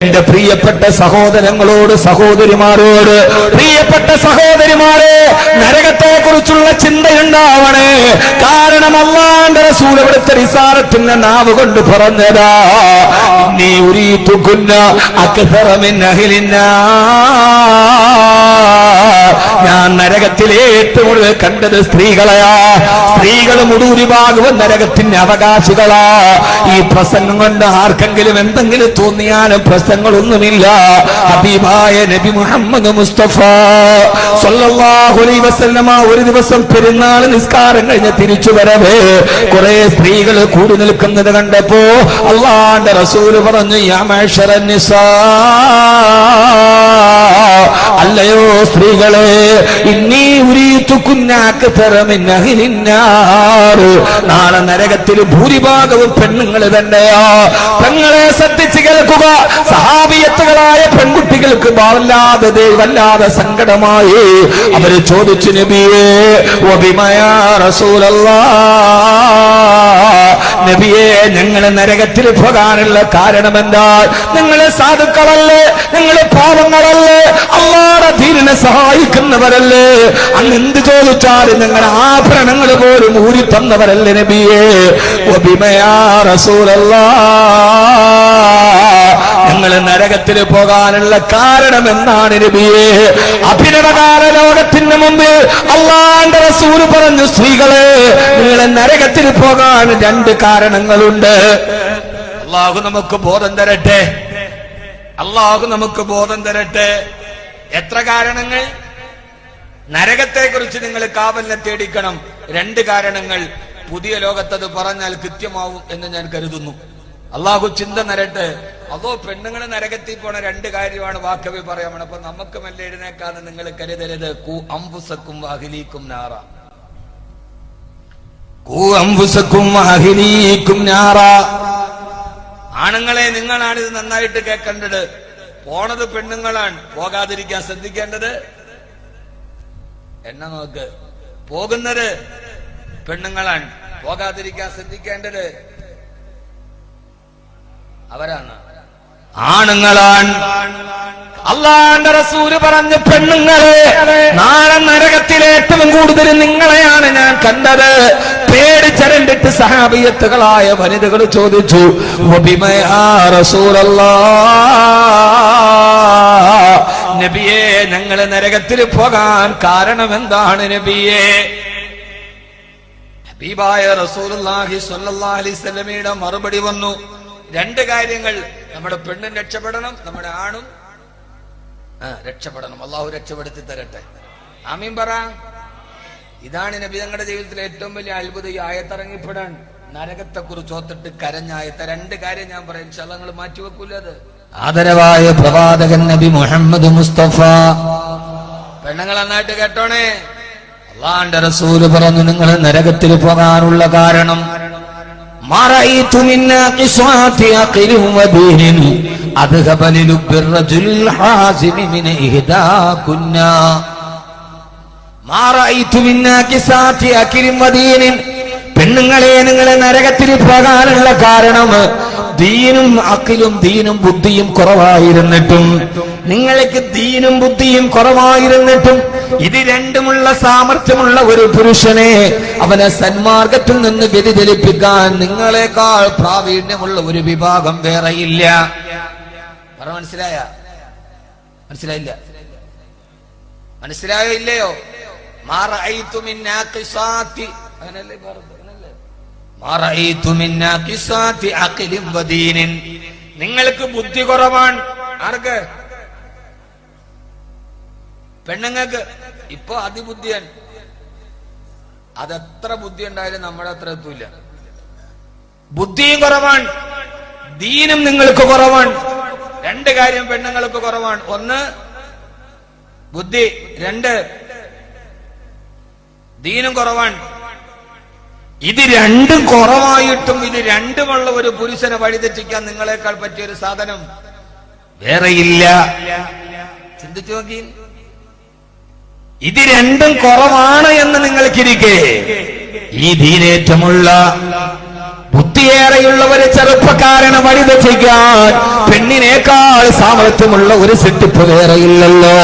എന്റെ പ്രിയപ്പെട്ട സഹോദരങ്ങളോട് സഹോദരിമാരോട് പ്രിയപ്പെട്ട സഹോദരിമാരെ നരകത്തെ കുറിച്ചുള്ള ചിന്തയുണ്ടാവണേ. കാരണം അള്ളാന്റെ റസൂൽ ഇവിടുത്തെ റിസാറത്തിന്റെ നാവ് കൊണ്ട് പറഞ്ഞതാ നീ ഉരീത്തുക്കുന്ന അക്സറമിൻ അഹിലിന്ന. ഞാൻ നരകത്തിലെ ഏറ്റവും കണ്ടത് സ്ത്രീകളെയാ സ്ത്രീകൾ മുടൂരിഭാഗവും നരകത്തിന്റെ അവകാശികളാ. ഈ പ്രസംഗം കൊണ്ട് ആർക്കെങ്കിലും എന്തെങ്കിലും തോന്നിയാലും പ്രശ്നങ്ങളൊന്നുമില്ല ഹബീബായ നബി മുഹമ്മദ് മുസ്തഫ വസല്ലമ ഒരു ദിവസം പെരുന്നാൾ നിസ്കാരം കഴിഞ്ഞ് തിരിച്ചു വരവേ. കുറെ സ്ത്രീകൾ കൂടി നിൽക്കുന്നത് കണ്ടപ്പോ അള്ളാന്റെ റസൂൽ പറഞ്ഞു യാ മഅ്ശറൻ നിസാ അല്ലയോ സ്ത്രീകളെ ഇന്നീ ഉരീത്തുക്കുന്നാക്ക് തെറമിന്നഹിനാറ് നാളെ നരകത്തിൽ ഭൂരിഭാഗവും പെണ്ണുങ്ങൾ തന്നെയാ. തങ്ങളെ ശ്രദ്ധിച്ചു കേൾക്കുക. സഹാബിയത്തുകളായ പെൺകുട്ടികൾക്ക് വല്ലാതെ വല്ലാതെ സങ്കടമായി. അവർ ചോദിച്ചു നബിയേ ഒബിമയാ റസൂലല്ലാ. നബിയെ ഞങ്ങളെ നരകത്തിൽ പോകാനുള്ള കാരണം എന്താ നിങ്ങളെ സാധുക്കളല്ലേ? നിങ്ങളെ പാവങ്ങളല്ലേ? അള്ളാടെ ധീരനെ സഹായിക്കുന്നവരല്ലേ? അന്ന് എന്ത് ചോദിച്ചാലും നിങ്ങളുടെ ആഭരണങ്ങൾ പോലും ഊരി തന്നവരല്ലേ നബിയേ? ഞങ്ങൾ നരകത്തിൽ പോകാനുള്ള കാരണം എന്നാണ് നബിയെ. അഭിനവകാല ലോകത്തിന് മുമ്പ് അള്ളാന്റെ റസൂൽ പറഞ്ഞു സ്ത്രീകളെ നിങ്ങളെ നരകത്തിൽ പോകാൻ രണ്ട് കാരണങ്ങളുണ്ട്. അള്ളാഹു നമുക്ക് ബോധം തരട്ടെ? അള്ളാഹു നമുക്ക് ബോധം തരട്ടെ? എത്ര കാരണങ്ങൾ? നരകത്തെക്കുറിച്ച് നിങ്ങൾ കാവലിനെ തേടിക്കണം. രണ്ട് കാരണങ്ങൾ. പുതിയ ലോകത്തത് പറഞ്ഞാൽ കൃത്യമാവും എന്ന് ഞാൻ കരുതുന്നു. അള്ളാഹു ചിന്ത നരട്ടെ. അതോ പെണ്ണുങ്ങൾ നരകത്തിൽ പോണ രണ്ട് കാര്യമാണ് വാക്കവി പറയാമണ്. അപ്പൊ നമുക്ക് മെല്ലെ എഴുന്നേക്കാന്ന് നിങ്ങൾ കരുതരുത്. കൂ അംബുസക്കും അഹിലീക്കും നാറ. കൂ അംബുസക്കും അഹിലീക്കും ആണുങ്ങളെ നിങ്ങളാണിത് നന്നായിട്ട് കേൾക്കേണ്ടത്. പോണത് പെണ്ണുങ്ങളാണ്. പോകാതിരിക്കാൻ ശ്രദ്ധിക്കേണ്ടത് എന്നെ നോക്ക്. പോകുന്നത് പെണ്ണുങ്ങളാണ്. പോകാതിരിക്കാൻ ശ്രദ്ധിക്കേണ്ടത് അവരാണ്. ആണുങ്ങളാണ്. അള്ളാന്റെ റസൂൽ പറഞ്ഞ പെണ്ണുങ്ങളെ നാളെ നരകത്തിലേറ്റവും കൂടുതൽ നിങ്ങളെയാണ് ഞാൻ കണ്ടത്. പേടിച്ചരണ്ടിട്ട് സഹാബിയത്തുകളായ വനിതകൾ ചോദിച്ചു? നബിയെ ഞങ്ങൾ നരകത്തിൽ പോകാൻ കാരണം എന്താണ് നബിയെ? ഹബീബായ വസല്ലമയുടെ മറുപടി വന്നു. രണ്ട് കാര്യങ്ങൾ. നമ്മുടെ പെണ്ണും രക്ഷപ്പെടണം നമ്മുടെ ആണും രക്ഷപ്പെടണം. അള്ളാഹു രക്ഷപ്പെടുത്തി തരട്ടെ ആമീൻ പറ. ഇതാണ് നബി തങ്ങളുടെ ജീവിതത്തിലെ ഏറ്റവും വലിയ അത്ഭുതം. ഈ ആയത്തിറങ്ങിപ്പെടാൻ നരകത്തെ കുറിച്ച് ഓത്തിട്ട് കരഞ്ഞായത്ത രണ്ട് കാര്യം ഞാൻ പറയും. ശലങ്ങൾ മാറ്റിവെക്കൂല അത്. ആദരവായ പ്രവാചകൻ നബി മുഹമ്മദ് മുസ്തഫ. പെണ്ണുങ്ങൾ നന്നായിട്ട് കേട്ടോണേ. അള്ളാന്റെ റസൂൽ പറഞ്ഞു നിങ്ങൾ നരകത്തിൽ പോകാനുള്ള കാരണം ما പെണ്ണുങ്ങളെ നിങ്ങളെ നരകത്തിൽ പോകാനുള്ള കാരണം ദീനും അക്കിലും ദീനും ബുദ്ധിയും കുറവായിരുന്നിട്ടും. നിങ്ങൾക്ക് ദീനും ബുദ്ധിയും കുറവായിരുന്നിട്ടും. ഇത് രണ്ടുമുള്ള സാമർഥ്യമുള്ള ഒരു പുരുഷനെ അവനെ സന്മാർഗത്തിൽ നിന്ന് വ്യതിചലിപ്പിക്കാൻ നിങ്ങളെക്കാൾ പ്രാവീണ്യമുള്ള ഒരു വിഭാഗം വേറെയില്ല. പറ മനസ്സിലായ? മനസ്സിലായില്ല? മനസ്സിലായോ ഇല്ലയോ? നിങ്ങൾക്ക് ബുദ്ധി കുറവാണ്. ആർക്ക്? പെണ്ണുങ്ങൾക്ക്. ഇപ്പൊ അതിബുദ്ധിയൻ അതെത്ര ബുദ്ധി ഉണ്ടായാലും നമ്മുടെ അത്ര എത്തൂല. ബുദ്ധിയും കുറവാണ്. ദീനും നിങ്ങൾക്ക് കുറവാണ്. രണ്ട് കാര്യം പെണ്ണുങ്ങൾക്ക് കുറവാണ്. ഒന്ന് ബുദ്ധി. രണ്ട് ദീനും കുറവാണ്. ഇത് രണ്ടും കുറവായിട്ടും ഇത് രണ്ടുമുള്ള ഒരു പുരുഷനെ വഴിതെറ്റിക്കാൻ നിങ്ങളെക്കാൾ പറ്റിയ ഒരു സാധനം വേറെയില്ല ചിന്തിച്ചു നോക്കി. ഇത് രണ്ടും കുറവാണ് എന്ന് നിങ്ങൾക്കിരിക്കെ. ഈ ധീരേറ്റമുള്ള ബുദ്ധിയേറെയുള്ള ഒരു ചെറുപ്പക്കാരനെ വഴിതെറ്റിക്കാൻ പെണ്ണിനേക്കാൾ സാമർത്ഥ്യമുള്ള ഒരു സെട്ടിപ്പ് വേറെയില്ലല്ലോ.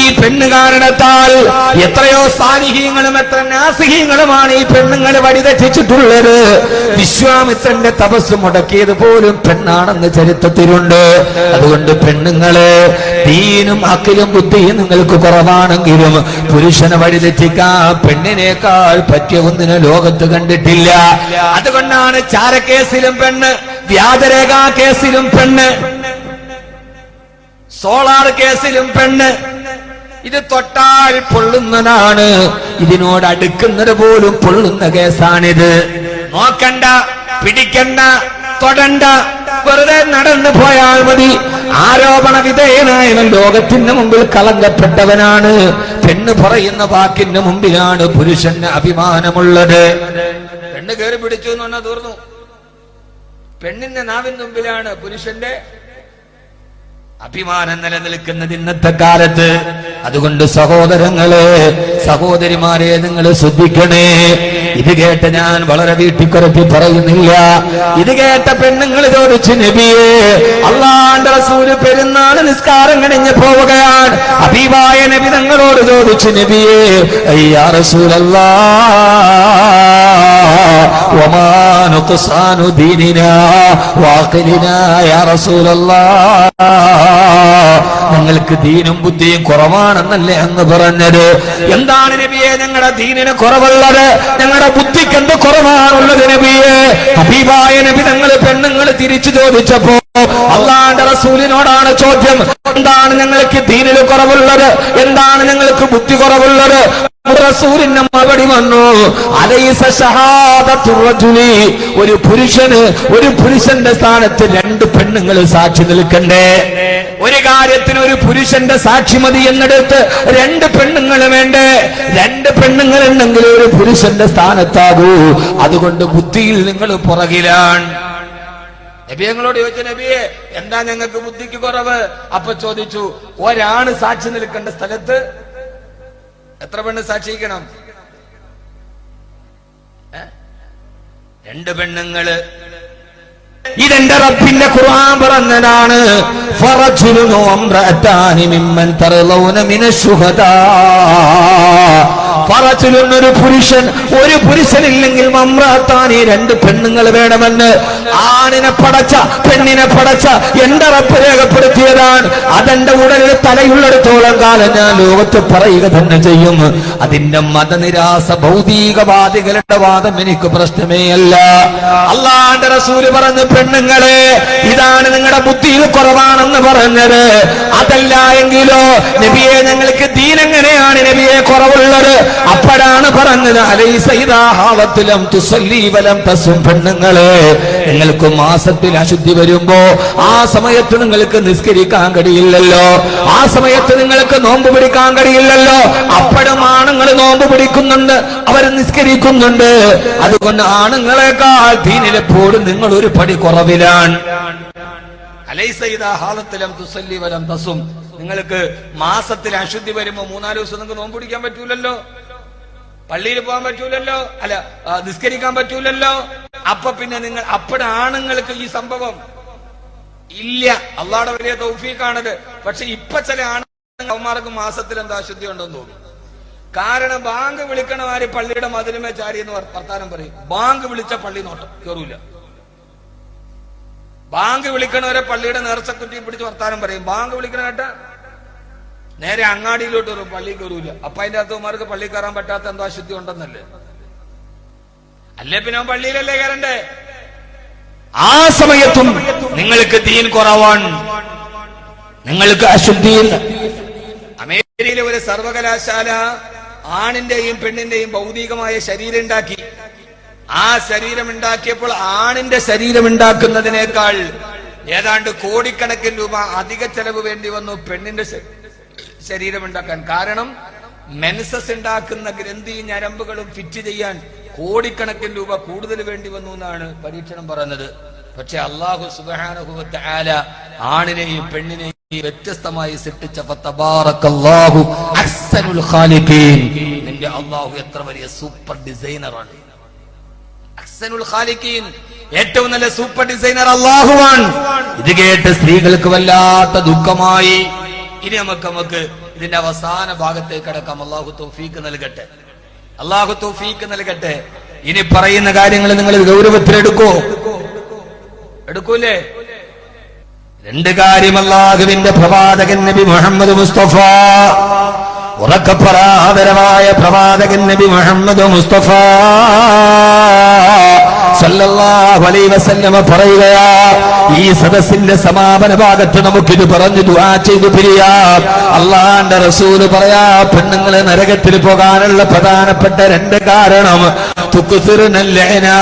ഈ പെണ്ണ് കാരണത്താൽ എത്രയോ സാനിഹ്യങ്ങളും എത്ര നാസിഹ്യങ്ങളുമാണ് ഈ പെണ്ണുങ്ങൾ വഴിതെറ്റിച്ചിട്ടുള്ളത്. വിശ്വാമിത്രന്റെ തപസ് മുടക്കിയത് പോലും പെണ്ണാണെന്ന് ചരിത്രത്തിലുണ്ട്. അതുകൊണ്ട് പെണ്ണുങ്ങൾ ദീനും അക്കിലും ബുദ്ധിയും നിങ്ങൾക്ക് കുറവാണെങ്കിലും പുരുഷനെ വഴിതെറ്റിക്കാൻ പെണ്ണിനേക്കാൾ പറ്റിയ ഒന്നിനെ ലോകത്ത് കണ്ടിട്ടില്ല. അതുകൊണ്ടാണ് ചാരക്കേസിലും പെണ്ണ് വ്യാജരേഖാ കേസിലും പെണ്ണ് സോളാർ കേസിലും പെണ്ണ്. ഇത് തൊട്ടാൽ പൊള്ളുന്നതാണ്. ഇതിനോട് അടുക്കുന്നത് പോലും പൊള്ളുന്ന കേസാണിത്. നോക്കണ്ട പിടിക്കണ്ട തൊടണ്ട വെറുതെ നടന്നു പോയാൽ മതി. ആരോപണ വിധേയനായവൻ ലോകത്തിന് മുമ്പിൽ കളങ്കപ്പെട്ടവനാണ് പെണ്ണ് പറയുന്ന വാക്കിന് മുമ്പിലാണ് പുരുഷന് അഭിമാനമുള്ളത്. പെണ്ണ് കയറി പിടിച്ചു എന്ന് പറഞ്ഞാൽ തീർന്നു. പെണ്ണിന്റെ നാവിൻ മുമ്പിലാണ് പുരുഷന്റെ അഭിമാനം നിലനിൽക്കുന്നത് ഇന്നത്തെ കാലത്ത്. അതുകൊണ്ട് സഹോദരങ്ങളെ സഹോദരിമാരെ നിങ്ങൾ ശ്രദ്ധിക്കണേ. ഇത് കേട്ട് ഞാൻ വളരെ വീട്ടിക്കുറപ്പി പറയുന്നില്ല. ഇത് കേട്ട പെണ്ണുങ്ങൾ ചോദിച്ചു നബിയേ അള്ളാണ്ട് റസൂൽ പെരുന്നാൾ നിസ്കാരം കഴിഞ്ഞ് പോവുകയാണ്. അഭിവായ നബി തങ്ങളോട് ചോദിച്ചു നബിയേ അയ്യാ റസൂലല്ലാ وما نقصان ديننا وعقلنا يا رسول الله ഞങ്ങൾക്ക് ദീനും ബുദ്ധിയും കുറവാണെന്നല്ലേ അങ്ങ് പറഞ്ഞത് എന്താണ് നബിയെ ഞങ്ങളുടെ ദീനിന് കുറവുള്ളത് ഞങ്ങളുടെ ബുദ്ധിക്ക് എന്ത് കുറവാണുള്ളത് നബിയെ ഹബീബായ നബി ഞങ്ങൾ പെണ്ണുങ്ങൾ തിരിച്ചു ചോദിച്ചപ്പോ അള്ളാന്റെ റസൂലിനോടാണ് ചോദ്യം എന്താണ് ഞങ്ങൾക്ക് ദീനിൽ കുറവുള്ളത് എന്താണ് ഞങ്ങൾക്ക് ബുദ്ധി കുറവുള്ളത് റസൂലിന്റെ മറുപടി വന്നു. അലൈസ ഷഹാദത്തു റജുലി. ഒരു പുരുഷന് ഒരു പുരുഷന്റെ സ്ഥാനത്ത് രണ്ട് പെണ്ണുങ്ങൾ സാക്ഷി നിൽക്കണ്ടേ? ഒരു കാര്യത്തിന് ഒരു പുരുഷന്റെ സാക്ഷി മതി എന്നിടത്ത് രണ്ട് പെണ്ണുങ്ങൾ വേണ്ടേ? രണ്ട് പെണ്ണുങ്ങൾ ഉണ്ടെങ്കിൽ ഒരു പുരുഷന്റെ സ്ഥാനത്താകൂ. അതുകൊണ്ട് ബുദ്ധിയിൽ നിങ്ങൾ പുറകിലാണ്. നബി ഞങ്ങളോട് ചോദിച്ച നബിയെ എന്താ ഞങ്ങൾക്ക് ബുദ്ധിക്ക് കുറവ്? അപ്പൊ ചോദിച്ചു ഒരാണ് സാക്ഷി നിൽക്കേണ്ട സ്ഥലത്ത് എത്ര പെണ്ണ് സാക്ഷിക്കണം? രണ്ട് പെണ്ണുങ്ങൾ. ഇതെന്റെ റബ്ബിന്റെ ഖുർആൻ പറഞ്ഞതാണ് ഫറജുലുൻ വംറഅതാനി മിമ്മൻ തർലൗന മിനശുഹദാ. ഒരു പുരുഷൻ ഒരു പുരുഷനില്ലെങ്കിൽ ഈ രണ്ട് പെണ്ണുങ്ങൾ വേണമെന്ന്. ആണിനെ പടച്ച പെണ്ണിനെ പടച്ച എന്റെ റപ്പ് രേഖപ്പെടുത്തിയതാണ്. അതെന്റെ ഉടലിൽ തലയുള്ളിടത്തോളം കാലം ഞാൻ ലോകത്ത് പറയുക തന്നെ ചെയ്യും അതിന്റെ മതനിരാസ ഭൗതികവാദികളുടെ വാദം എനിക്ക് പ്രശ്നമേ അല്ല. അള്ളാന്റെ റസൂൽ പറഞ്ഞു പെണ്ണുങ്ങളെ ഇതാണ് നിങ്ങളുടെ ബുദ്ധിയിൽ കുറവാണെന്ന് പറഞ്ഞത്. അതല്ല എങ്കിലോ നബിയെ ഞങ്ങൾക്ക് ദീനെങ്ങനെയാണ് നബിയെ കുറവുള്ളത്? അപ്പോഴാണ് പറഞ്ഞത് അലൈസൈദാഹാവത്തിലും തുസല്ലീവലം തസും പെണ്ണുങ്ങളെ. നിങ്ങൾക്ക് മാസത്തിൽ അശുദ്ധി വരുമ്പോ ആ സമയത്ത് നിങ്ങൾക്ക് നിസ്കരിക്കാൻ കഴിയില്ലല്ലോ. ആ സമയത്ത് നിങ്ങൾക്ക് നോമ്പ് പിടിക്കാൻ കഴിയില്ലല്ലോ. അപ്പോഴും ആണുങ്ങൾ നോമ്പ് പിടിക്കുന്നുണ്ട് അവർ നിസ്കരിക്കുന്നുണ്ട്. അതുകൊണ്ട് ആണുങ്ങളെക്കാൾ ദീനിലെപ്പോഴും നിങ്ങൾ ഒരു പടി കുറവിലാണ്. അലൈസ ഇദാ ഹാലത്തിലം തുസല്ലി വലം തസും. നിങ്ങൾക്ക് മാസത്തിൽ അശുദ്ധി വരുമ്പോ മൂന്നാൽ ദിവസം നിങ്ങൾക്ക് നോമ്പ് പിടിക്കാൻ പറ്റൂലല്ലോ. പള്ളിയിൽ പോകാൻ പറ്റൂലല്ലോ? അല്ല നിസ്കരിക്കാൻ പറ്റൂലല്ലോ? അപ്പൊ പിന്നെ നിങ്ങൾ അപ്പോഴ ആണുങ്ങൾക്ക് ഈ സംഭവം. ഇല്ല അള്ളാടെ വലിയ തൗഫീഖാണത്. പക്ഷെ ഇപ്പൊ ചില ആണുങ്ങൾക്ക് മാസത്തിൽ എന്താ അശുദ്ധി ഉണ്ടെന്ന് തോന്നുന്നു. കാരണം ബാങ്ക് വിളിക്കണമാര് പള്ളിയുടെ മതിലുമേ ചാരി എന്ന് വർത്താനം പറയും. ബാങ്ക് വിളിച്ച പള്ളി നോട്ടം കയറൂല ബാങ്ക് വിളിക്കണവരെ പള്ളിയുടെ നേർച്ചക്കുറ്റി പിടിച്ച് വർത്താനം പറയും. ബാങ്ക് വിളിക്കണ കേട്ട നേരെ അങ്ങാടിയിലോട്ട് വരും പള്ളി കയറൂല അപ്പൊ അതിന്റെ അകത്തുമാർക്ക് പള്ളി കയറാൻ പറ്റാത്ത എന്തോ അശുദ്ധി ഉണ്ടെന്നല്ലേ? അല്ലേ പിന്നെ പള്ളിയിലല്ലേ കയറണ്ടേ? ആ സമയത്തും നിങ്ങൾക്ക് ദീൻ കുറവാണ്. നിങ്ങൾക്ക് അശുദ്ധിയിൽ അമേരിക്കയിലെ ഒരു സർവകലാശാല ആണിന്റെയും പെണ്ണിന്റെയും ഭൗതികമായ ശരീരം ഉണ്ടാക്കി ആ ശരീരം ഉണ്ടാക്കിയപ്പോൾ ആണിന്റെ ശരീരം ഉണ്ടാക്കുന്നതിനേക്കാൾ ഏതാണ്ട് കോടിക്കണക്കിന് രൂപ അധിക ചെലവ് വേണ്ടി വന്നു പെണ്ണിന്റെ ശരീരം. ഉണ്ടാക്കാൻ കാരണം മെൻസസ് ഉണ്ടാക്കുന്ന ഗ്രന്ഥി ഞരമ്പുകളും ഫിറ്റ് ചെയ്യാൻ കോടിക്കണക്കിന് രൂപ കൂടുതൽ വേണ്ടി വന്നു എന്നാണ് പരീക്ഷണം പറഞ്ഞത് പക്ഷെ അള്ളാഹു സുബാനുഭവത്തെ ആല ആണിനെയും പെണ്ണിനെയും വ്യത്യസ്തമായി സൃഷ്ടിച്ച നിന്റെ അല്ലാഹു എത്ര വലിയ സൂപ്പർ ഡിസൈനറാണ്. ഏറ്റവും നല്ല സൂപ്പർ ഡിസൈനർ അള്ളാഹുവാണ് ഇത് കേട്ട് സ്ത്രീകൾക്ക് വല്ലാത്ത ദുഃഖമായി. ഇനി നമുക്ക് നമുക്ക് ഇതിന്റെ അവസാന ഭാഗത്തേക്ക് കടക്കാം. അള്ളാഹു തൗഫീക്ക് നൽകട്ടെ. അള്ളാഹു തൗഫീക്ക് നൽകട്ടെ. ഇനി പറയുന്ന കാര്യങ്ങൾ നിങ്ങൾ ഗൗരവത്തിൽ ഗൗരവത്തിലെടുക്കോ എടുക്കൂലേ? രണ്ട് കാര്യം അള്ളാഹുവിന്റെ പ്രവാചകൻ നബി മുഹമ്മദ് മുസ്തഫ. ഉറക്കപ്പറാതരമായ പ്രവാചകൻ നബി മുഹമ്മദ് മുസ്തഫ. പറയുകയാ ഈ സദസ്സിന്റെ സമാപന ഭാഗത്ത് നമുക്കിത് പറഞ്ഞു ദുആ ചെയ്തു പിരിയാം. അള്ളാന്റെ റസൂൽ പറയാ പെണ്ണുങ്ങളെ നരകത്തിൽ പോകാനുള്ള പ്രധാനപ്പെട്ട രണ്ട് കാരണം തുക്കുഫിറിനല്ലേനാ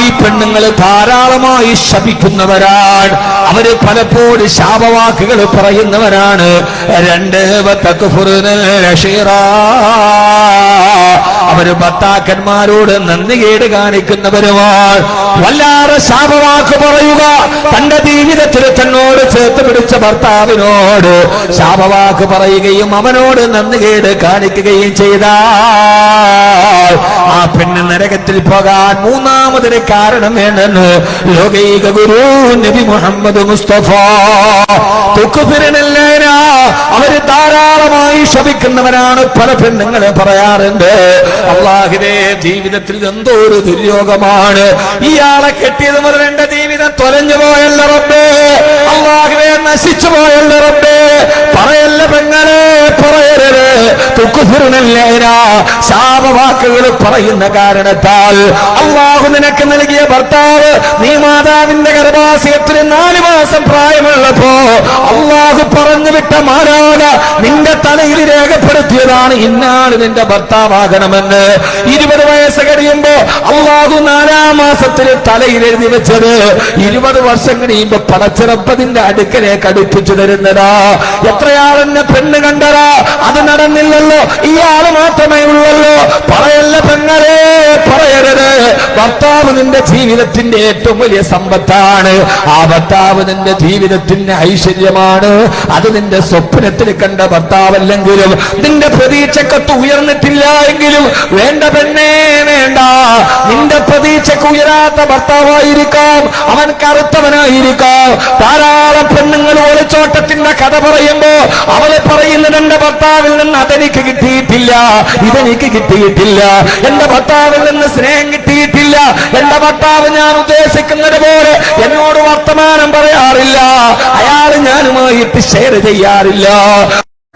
ഈ പെണ്ണുങ്ങൾ ധാരാളമായി ശപിക്കുന്നവരാണ്. അവർ പലപ്പോഴും ശാപവാക്കുകൾ പറയുന്നവരാണ്. രണ്ട് തക്കുഫുറിനൽ അശീറാ അവർ ഭർത്താക്കന്മാരോട് നന്ദികേട് കാണിക്കുന്നവരുമാണ് വല്ലാതെ ശാപവാക്ക് പറയുക. തന്റെ ജീവിതത്തിൽ തന്നോട് ചേർത്ത് പിടിച്ച ഭർത്താവിനോട് ശാപവാക്ക് പറയുകയും അവനോട് നന്ദികേട് കാണിക്കുകയും ചെയ്ത ആ പെണ്ണ് നരകത്തിൽ പോകാൻ മൂന്നാമതൊരു കാരണം വേണ്ടെന്ന് ലോകൈക ഗുരു നബി മുഹമ്മദ് മുസ്തഫ. അവർ ധാരാളമായി ശപിക്കുന്നവരാണ് പല പെണ്ണുങ്ങളെ പറയാറുണ്ട്. അള്ളാഹിനെ ജീവിതത്തിൽ എന്തോ ഒരു ദുര്യോഗമാണ്. ഇയാളെ കെട്ടിയത് മുതൽ എന്റെ ജീവിതം തൊലഞ്ഞു പോയല്ല റബ്ബേ. നശിച്ചു പോയല്ല റബ്ബേ. ശാപവാക്കുകൾ പറയുന്ന കാരണത്താൽ അള്ളാഹു നിനക്ക് നൽകിയ ഭർത്താവ് നീ മാതാവിന്റെ ഗർഭാശയത്തിന് നാല് മാസം പ്രായമുള്ളപ്പോ അള്ളാഹു പറഞ്ഞു വിട്ട മാരാട നിന്റെ തലയിൽ രേഖപ്പെടുത്തിയതാണ് ഇന്നാണ് നിന്റെ ഭർത്താവാകണമെന്ന്. ഇരുപത് വയസ്സ് കഴിയുമ്പോ അള്ളാഹു നാലാം മാസത്തിൽ തലയിൽ എഴുതി വെച്ചത് ഇരുപത് വർഷം കഴിയുമ്പോ പടച്ചിറപ്പതിന്റെ അടുക്കലേക്ക് അടുപ്പിച്ചു തരുന്നതാ. എത്രയാളെന്നെ പെണ്ണ് കണ്ടതാ? അത് നടന്നില്ലല്ലോ. ഈ ആൾ മാത്രമേ ഉള്ളല്ലോ. പറയല്ല പെങ്ങളെ പറയരുത്. ഭർത്താവ് നിന്റെ ജീവിതത്തിന്റെ ഏറ്റവും വലിയ സമ്പത്താണ്. ആ ഭർത്താവ് നിന്റെ ജീവിതത്തിന്റെ ഐശ്വര്യമാണ്. അത് നിന്റെ സ്വപ്നത്തിൽ കണ്ട ഭർത്താവല്ലെങ്കിലും നിന്റെ പ്രതീക്ഷക്കത്ത് ഉയർന്നിട്ടില്ല എങ്കിലും വേണ്ട പെണ്ണേ വേണ്ട. നിന്റെ പ്രതീക്ഷക്ക് ഉയരാത്ത ഭർത്താവായിരിക്കാം. അവൻ കറുത്തവനായിരിക്കാം. ധാരാളം പെണ്ണുങ്ങൾ ഒളിച്ചോട്ടത്തിന്റെ കഥ പറയുമ്പോ അവളെ പറയുന്നത് എന്റെ ഭർത്താവിൽ നിന്ന് അതെനിക്ക് കിട്ടിയിട്ടില്ല. ഇതെനിക്ക് കിട്ടിയിട്ടില്ല. എന്റെ ഭർത്താവിൽ നിന്ന് സ്നേഹം കിട്ടിയിട്ടില്ല. എന്റെ ഭർത്താവ് ഞാൻ ഉദ്ദേശിക്കുന്നത് പോലെ എന്നോട് വർത്തമാനം പറയാറില്ല. അയാൾ ഞാനുമായിട്ട് ഷെയർ ചെയ്യാറില്ല.